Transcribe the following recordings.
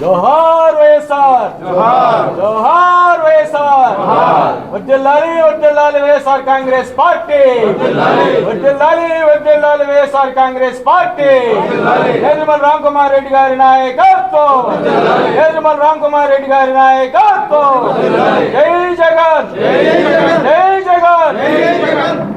జోహార్ YSR జోహార్ YSR వడ్డిల్లాలి వడ్డిల్లాలి వైఎస్ఆర్ కాంగ్రెస్ పార్టీ వడ్డిల్లాలి వడ్డిల్లాలి YSR Congress party Nirmal Ram Kumar Reddy గారి నాయకత్వం నిర్మల్ రామ్ కుమార్ రెడ్డి గారి నాయకత్వం జై జగన్ జై జగన్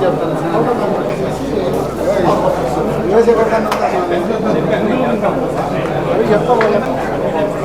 చెప్తాను చెప్తా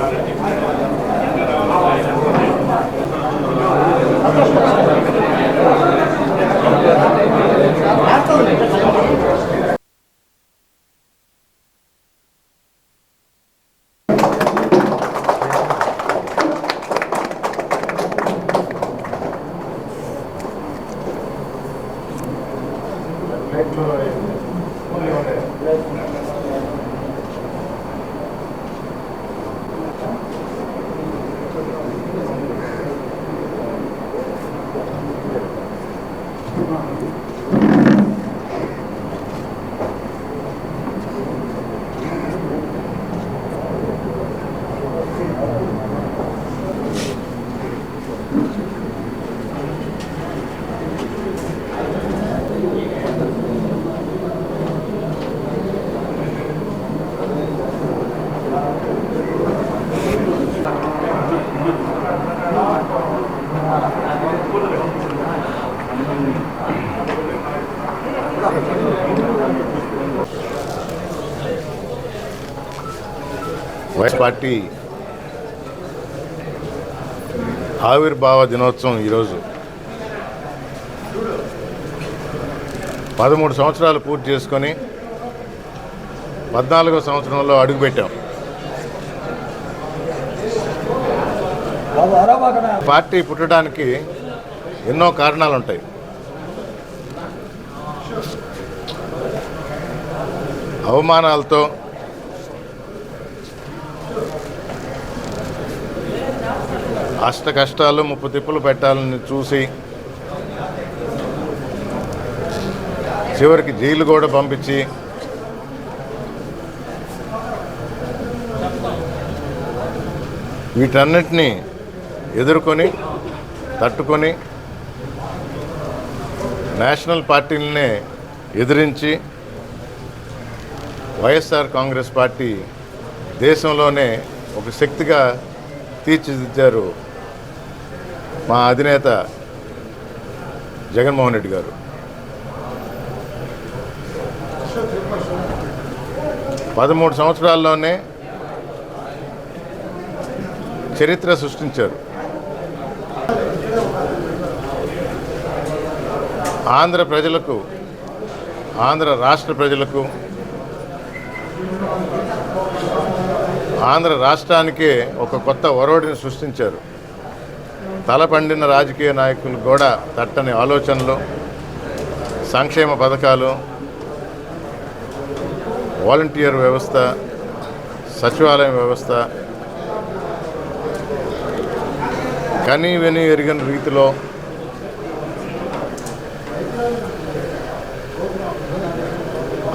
పార్టీ ఆవిర్భావ దినోత్సవం ఈరోజు. పదమూడు సంవత్సరాలు పూర్తి చేసుకొని పద్నాలుగో సంవత్సరంలో అడుగుపెట్టాం పార్టీ పుట్టడానికి ఎన్నో కారణాలు ఉంటాయి అవమానాలతో అష్ట కష్టాలు ముప్పు తిప్పులు పెట్టాలని చూసి చివరికి జైలు కూడా పంపించి వీటన్నిటినీ ఎదుర్కొని తట్టుకొని నేషనల్ పార్టీలనే ఎదిరించి వైఎస్ఆర్ కాంగ్రెస్ పార్టీ దేశంలోనే ఒక శక్తిగా తీర్చిదిద్దారు మా అధినేత జగన్మోహన్ రెడ్డి గారు. పదమూడు సంవత్సరాల్లోనే చరిత్ర సృష్టించారు. ఆంధ్ర ప్రజలకు ఆంధ్ర రాష్ట్ర ప్రజలకు ఆంధ్ర రాష్ట్రానికే ఒక కొత్త ఒరవడిని సృష్టించారు. తలపండిన రాజకీయ నాయకులు కూడా తట్టని ఆలోచనలు సంక్షేమ పథకాలు వాలంటీర్ వ్యవస్థ సచివాలయం వ్యవస్థ కనీ విని ఎరిగిన రీతిలో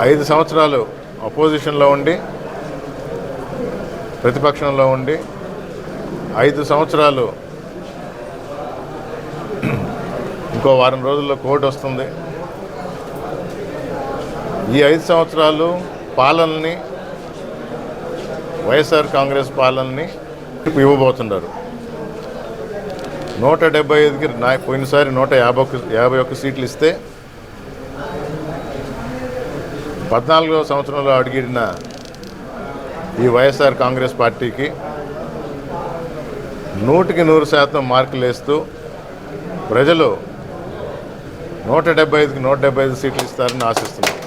ఐదు సంవత్సరాలు అపోజిషన్లో ఉండి ప్రతిపక్షంలో ఉండి ఐదు సంవత్సరాలు ఇంకో వారం రోజుల్లో కోర్టు వస్తుంది. ఈ ఐదు సంవత్సరాలు పాలనని వైఎస్ఆర్ కాంగ్రెస్ పాలనని ఇవ్వబోతున్నారు. నూట డెబ్బై ఐదుకి నా పోయినసారి నూట యాభై ఒక యాభై ఒక్క సీట్లు ఇస్తే పద్నాలుగో సంవత్సరంలో అడిగిన ఈ వైఎస్ఆర్ కాంగ్రెస్ పార్టీకి నూటికి నూరు శాతం మార్కులు వేస్తూ ప్రజలు నూట డెబ్బై ఐదుకి నూట డెబ్బై ఐదు సీట్లు ఇస్తారని ఆశిస్తున్నాం.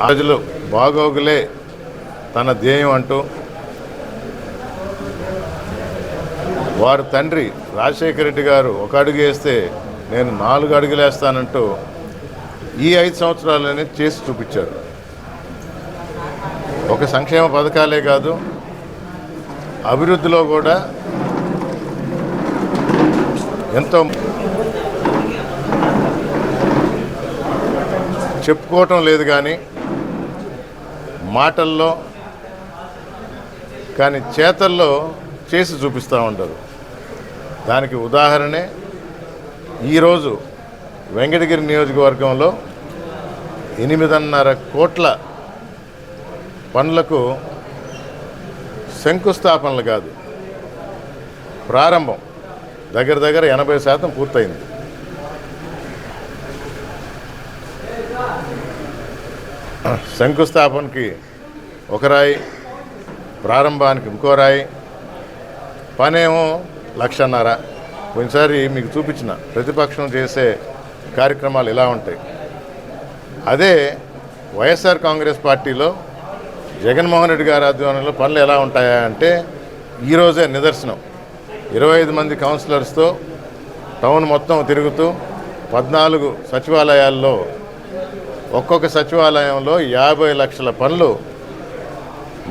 ప్రజలు బాగోగులే తన ధ్యేయం అంటూ వారి తండ్రి రాజశేఖర రెడ్డి గారు ఒక అడుగు వేస్తే నేను నాలుగు అడుగులు వేస్తానంటూ ఈ ఐదు సంవత్సరాలనే చేసి చూపించారు. ఒక సంక్షేమ పథకాలే కాదు అభివృద్ధిలో కూడా ఎంతో చెప్పుకోవటం లేదు కానీ మాటల్లో కానీ చేతల్లో చేసి చూపిస్తూ ఉంటారు. దానికి ఉదాహరణే ఈరోజు వెంకటగిరి నియోజకవర్గంలో ఎనిమిదిన్నర కోట్ల పనులకు శంకుస్థాపనలు కాదు ప్రారంభం. దగ్గర దగ్గర ఎనభై శాతం పూర్తయింది. శంకుస్థాపనకి ఒక రాయి ప్రారంభానికి ఇంకో రాయి పనేమో లక్షన్నర. కొన్నిసారి మీకు చూపించిన ప్రతిపక్షం చేసే కార్యక్రమాలు ఇలా ఉంటాయి. అదే వైఎస్ఆర్ కాంగ్రెస్ పార్టీలో జగన్మోహన్ రెడ్డి గారి ఆధ్వర్యంలో పనులు ఎలా ఉంటాయా అంటే ఈరోజే నిదర్శనం. ఇరవై ఐదు మంది కౌన్సిలర్స్తో టౌన్ మొత్తం తిరుగుతూ పద్నాలుగు సచివాలయాల్లో ఒక్కొక్క సచివాలయంలో యాభై లక్షల పనులు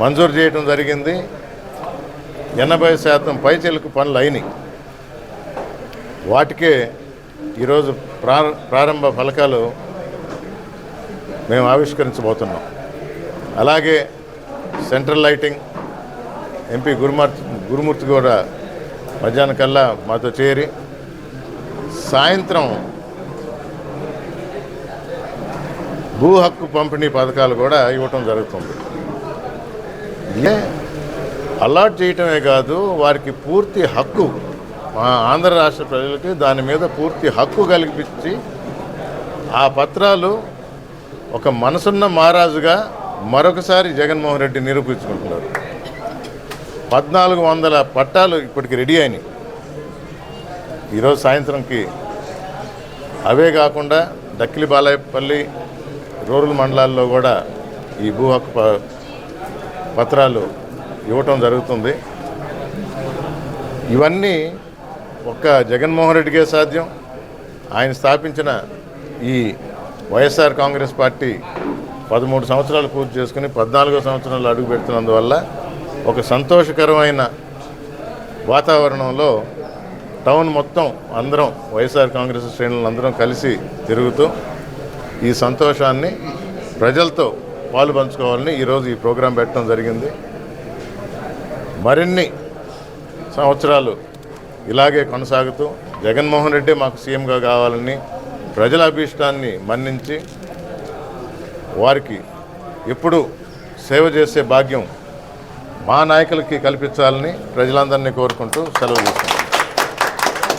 మంజూరు చేయడం జరిగింది. ఎనభై శాతం పైచెలకు పనులు అయినాయి. వాటికే ఈరోజు ప్రా ప్రారంభ ఫలకాలు మేము ఆవిష్కరించబోతున్నాం. అలాగే central lighting MP Gurumurthy Gurumurthy కూడా మధ్యాహ్నం కల్లా మాతో చేరి సాయంత్రం భూ హక్కు పంపిణీ పథకాలు కూడా ఇవ్వటం జరుగుతుంది. ఇదే అలాట్ చేయటమే కాదు వారికి పూర్తి హక్కు మా ఆంధ్ర రాష్ట్ర ప్రజలకి దాని మీద పూర్తి హక్కు కల్పించి ఆ పత్రాలు ఒక మనసున్న మహారాజుగా మరొకసారి జగన్మోహన్ రెడ్డి నిరూపించుకుంటున్నారు. పద్నాలుగు వందల పట్టాలు ఇప్పటికి రెడీ అయినాయి. ఈరోజు సాయంత్రంకి అవే కాకుండా దక్కిలి బాలాయపల్లి రూరల్ మండలాల్లో కూడా ఈ భూ హక్కు ప- పత్రాలు ఇవ్వటం జరుగుతుంది. ఇవన్నీ ఒక్క జగన్మోహన్ రెడ్డికే సాధ్యం. ఆయన స్థాపించిన ఈ వైఎస్ఆర్ కాంగ్రెస్ పార్టీ పదమూడు సంవత్సరాలు పూర్తి చేసుకుని పద్నాలుగో సంవత్సరంలో అడుగు పెడుతున్నందువల్ల ఒక సంతోషకరమైన వాతావరణంలో టౌన్ మొత్తం అందరం వైఎస్ఆర్ కాంగ్రెస్ శ్రేణులు అందరం కలిసి తిరుగుతూ ఈ సంతోషాన్ని ప్రజలతో పాలు పంచుకోవాలని ఈరోజు ఈ ప్రోగ్రాం పెట్టడం జరిగింది. మరిన్ని సంవత్సరాలు ఇలాగే కొనసాగుతూ జగన్మోహన్ రెడ్డి మాకు సీఎంగా కావాలని ప్రజల అభీష్టాన్ని మన్నించి వారికి ఎప్పుడు సేవ చేసే భాగ్యం మా నాయకులకి కల్పించాలని ప్రజలందరినీ కోరుకుంటూ సెలవు